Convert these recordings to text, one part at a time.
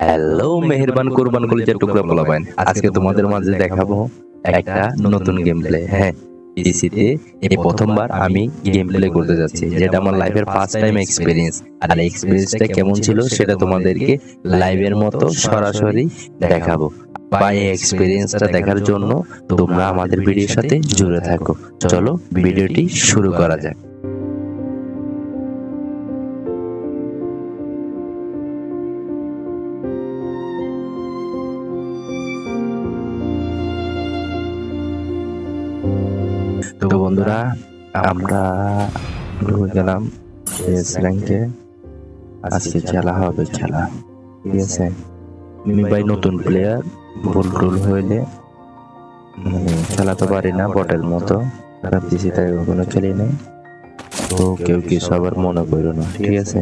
Hello মেহেরবান কোরবান কলিজার টুকরা বলাবেন আজকে তোমাদের মাঝে দেখাবো একটা নতুন গেম প্লে হ্যাঁ পিসিতে এই প্রথমবার আমি গেম প্লে করতে যাচ্ছি, যেটা আমার লাইফের ফার্স্ট টাইম এক্সপিরিয়েন্স আর এক্সপিরিয়েন্সটা কেমন ছিল সেটা তোমাদেরকে লাইভের মতো সরাসরি দেখাবো। বা এই এক্সপিরিয়েন্সটা দেখার জন্য তোমরা আমাদের ভিডিওর সাথে জুড়ে থাকো। চলো ভিডিওটি শুরু করা যাক। বন্ধুরা, আমরা ঢুকে গেলাম এস আজকে খেলা হবে খেলা, ঠিক আছে? মিমি ভাই নতুন প্লেয়ার ভুল টুল হইলে মানে খেলাতে পারি না বটের মতো খারাপ দিছি তাই কখনো খেলি নাই তো কেউ কিছু সবার মনে করো না, ঠিক আছে?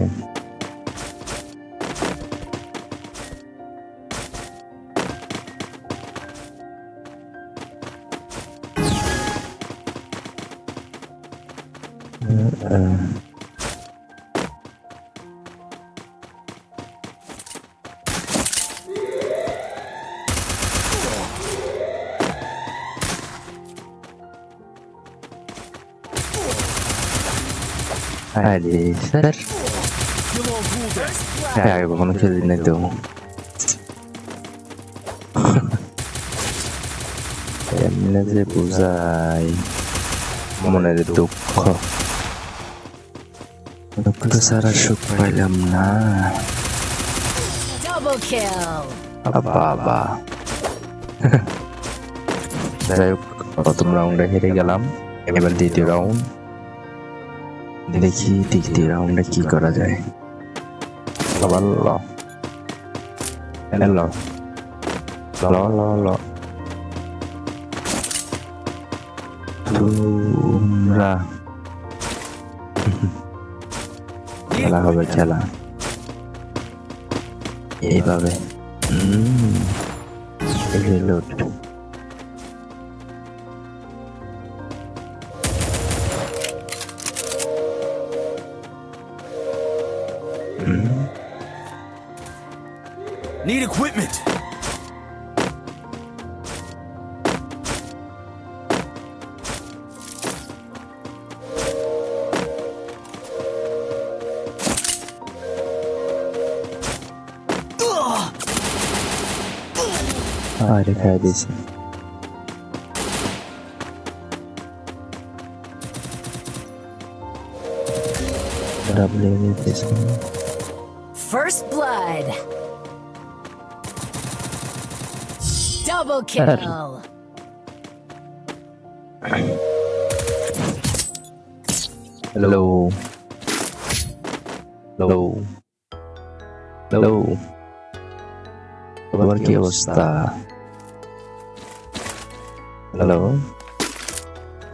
আহ, আরে স্যার হ্যাঁ আগে কখনো খেলি নাই তো এমনি যে বুঝাই মনের দুঃখ সারা সুখ পাইলাম না Double kill. বাবা যাই হোক প্রথম রাউন্ডে হেরে গেলাম। এবার দ্বিতীয় রাউন্ড দেখি দ্বিতীয় রাউন্ডে কি করা যায়। আবার ল। ল। ল ল ল। তোমরা খেলা হবে খেলা। এইভাবে। Reload Need equipment. Aile terbiyesi. Double. First blood. Double kill. Hello. Hello. Hello. Hello. Hello. Hello. Hello. Hello. Hello. Hello?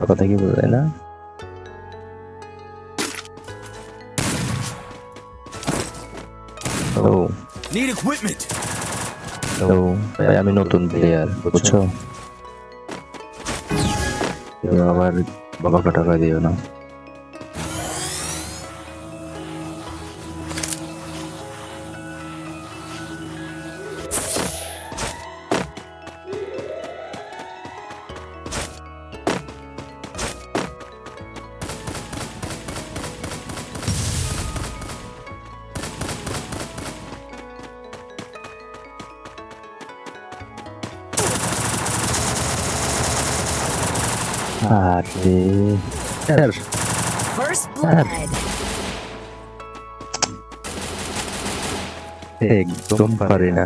কথা কি বোঝায় না? হ্যালো? Need equipment. হ্যালো? ভাই আমি নতুন প্লেয়ার বুঝছ? আবার বাবা টাকা দিও না। আরে First blood. একদম পারি না।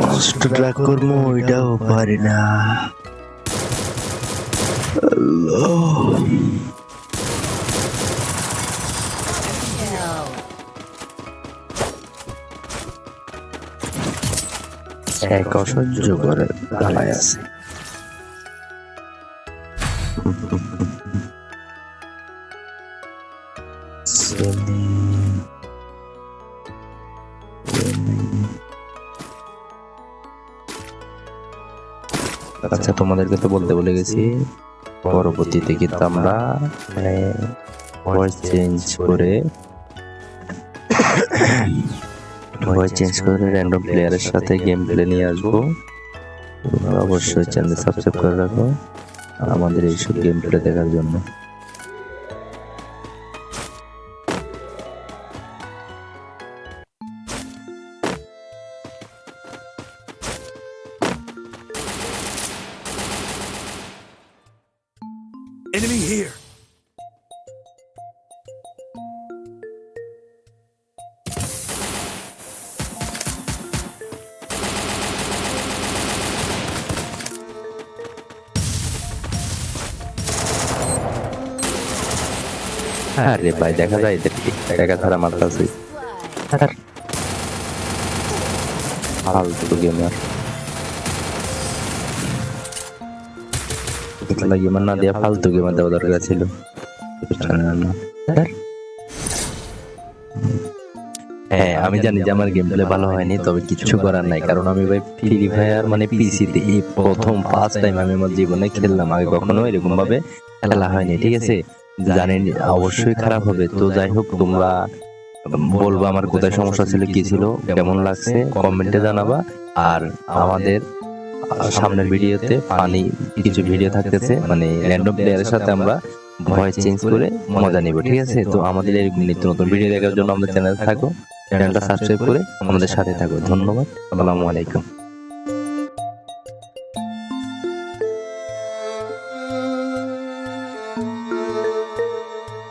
কষ্টটা করব, ওইটাও পারি না। এক অসহ্য করে দাঁড়ায় আছে। আচ্ছা তোমাদেরকে তো বলতে বলে গেছি। পরবর্তীতে কিন্তু আমরা মানে ভয়েস চেঞ্জ করে ভয়েস চেঞ্জ করে র্যান্ডম প্লেয়ারের সাথে গেম প্লে নিয়ে আসব। অবশ্যই চ্যানেল সাবস্ক্রাইব করে রাখো আমাদের এইসব গেম প্লে দেখার জন্য। Enemy here. আরে ভাই দেখা যায় এদেরকে দেখা ছাড়া আমার কাছে Blood. ফালতু গেমার হ্যাঁ আমি জানি যে আমার গেম প্লে ভালো হয়নি, তবে কিছু করার নাই। কারণ আমি ভাই ফ্রি ফায়ার মানে এই প্রথম ফার্স্ট টাইম আমি আমার জীবনে খেললাম। আগে কখনো এরকম ভাবে খেলা হয়নি, ঠিক আছে? জানেন, অবশ্যই খারাপ হবে। তো যাই হোক, তোমরা বলব আমার কোথায় সমস্যা ছিল, কি ছিল, কেমন লাগছে কমেন্টে জানাবা। আর আমাদের সামনের ভিডিওতে পানি কিছু ভিডিও থাকতেছে মানে র্যান্ডম প্লেয়ারের সাথে আমরা ভয়েস চেঞ্জ করে মজা নিব, ঠিক আছে? তো আমাদের এই নিত্য নতুন ভিডিও দেখার জন্য আমাদের চ্যানেলে থাকো চ্যানেলটা সাবস্ক্রাইব করে আমাদের সাথে থাকো। ধন্যবাদ, আসসালামু আলাইকুম।